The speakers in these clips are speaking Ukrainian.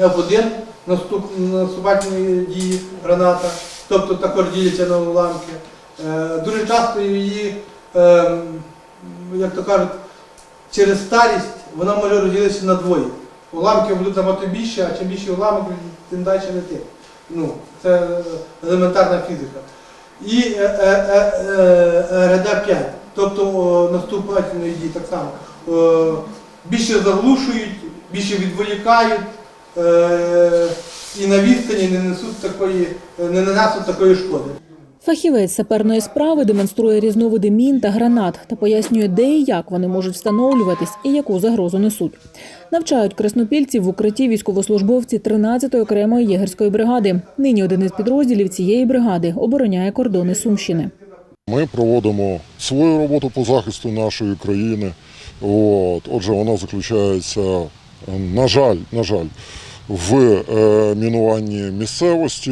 F1 наступ, наступальної дії граната, тобто також діляться на уламки. Е, Дуже часто її, е, як то кажуть, через старість вона може розділитися на двоє. Уламки будуть набагато більше, а чим більше уламок, тим далі летить. Ну, це елементарна фізика. І е, е, е, е, РД-5, тобто наступательної дії так само. Е, більше заглушують, більше відволікають е, і на відстані не несуть такої, не нанесуть такої шкоди. Фахівець саперної справи демонструє різновиди мін та гранат та пояснює, де і як вони можуть встановлюватись і яку загрозу несуть. Навчають краснопільців в укритті військовослужбовці 13-ї окремої єгерської бригади. Нині один із підрозділів цієї бригади обороняє кордони Сумщини. Ми проводимо свою роботу по захисту нашої країни. От. Отже, вона заключається, е, на жаль, на жаль, в е, мінуванні місцевості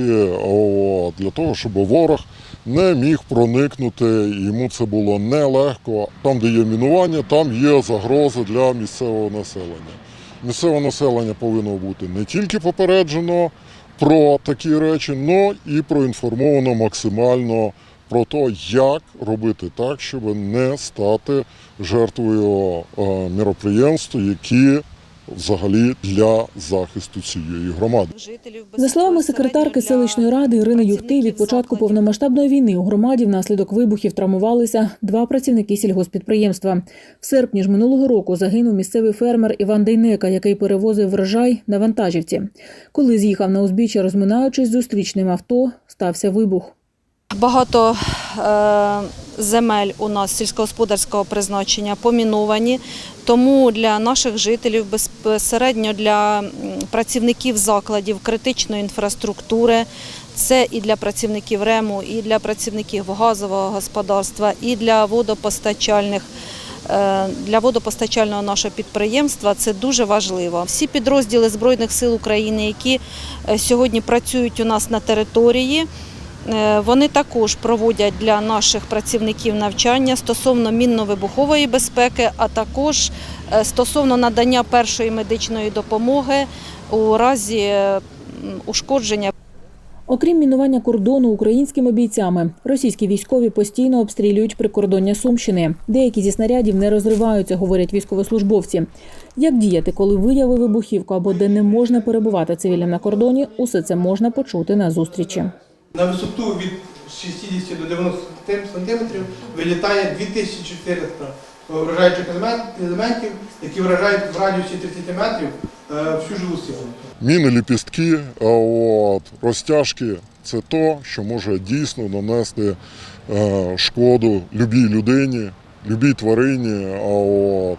для того, щоб ворог не міг проникнути. Йому це було нелегко. Там, де є мінування, там є загрози для місцевого населення. Місцеве населення повинно бути не тільки попереджено про такі речі, але і проінформовано максимально про те, як робити так, щоб не стати жертвою е, міроприємств, які взагалі для захисту цієї громади. За словами секретарки селищної ради Ірини Юхти, від початку повномасштабної війни у громаді внаслідок вибухів травмувалися два працівники сільгоспідприємства. В серпні ж минулого року загинув місцевий фермер Іван Дейнека, який перевозив врожай на вантажівці. Коли з'їхав на узбіччя, розминаючись зустрічним авто, стався вибух. Багато земель у нас сільськогосподарського призначення поміновані, тому для наших жителів, безпосередньо для працівників закладів критичної інфраструктури, це і для працівників РЕМу, і для працівників газового господарства, і для водопостачальних. е, Для водопостачального нашого підприємства це дуже важливо. Всі підрозділи Збройних сил України, які е, сьогодні працюють у нас на території, Е, Вони також проводять для наших працівників навчання стосовно мінно-вибухової безпеки, а також е, стосовно надання першої медичної допомоги у разі е, ушкодження Окрім мінування кордону українськими бійцями, російські військові постійно обстрілюють прикордоння Сумщини. Деякі зі снарядів не розриваються, говорять військовослужбовці. Як діяти, коли виявили вибухівку або де не можна перебувати цивільним на кордоні, усе це можна почути на зустрічі. На висоту від 60 до 90 сантиметрів вилітає 2400 вражаючих елемент- елементів, які вражають в радіусі 30 метрів е, всю живу силу. Міни ліпістки, от, розтяжки це то, що може дійсно нанести е, шкоду любій людині, любій тварині. От,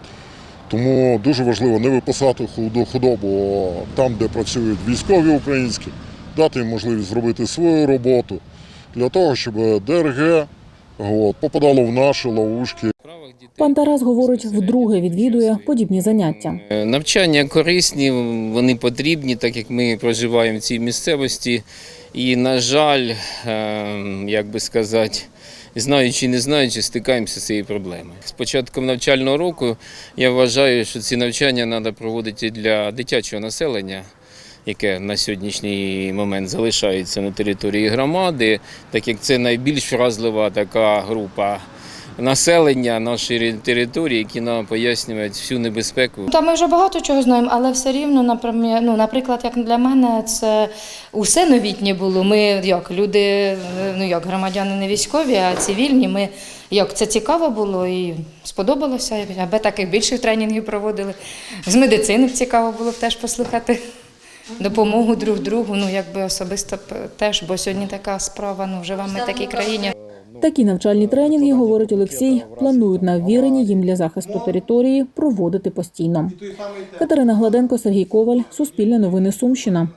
тому дуже важливо не випасати худобу там, де працюють військові українські, дати їм можливість зробити свою роботу для того, щоб ДРГ от, попадало в наші ловушки. Пан Тарас говорить, вдруге відвідує подібні заняття. Е, Навчання корисні, вони потрібні, так як ми проживаємо в цій місцевості. І, на жаль, е, як би сказати, знаючи і не знаючи, стикаємося з цією проблемою. З початком навчального року я вважаю, що ці навчання треба проводити для дитячого населення, яке на сьогоднішній момент залишається на території громади, так як це найбільш вразлива така група населення нашої території, які нам пояснюють всю небезпеку Та ми вже багато чого знаємо, але все рівно, ну, наприклад, як для мене, це усе новітнє було. Ми як люди, ну як громадяни не військові, а цивільні. Ми як це цікаво було і сподобалося, аби таких більших тренінгів проводили. З медицини цікаво було теж послухати допомогу друг другу. Ну якби особисто теж, бо сьогодні така справа. Ну живемо в такій країні. Такі навчальні тренінги, говорить Олексій, планують на ввірені їм для захисту території проводити постійно. Катерина Гладенко, Сергій Коваль, Суспільне новини Сумщина.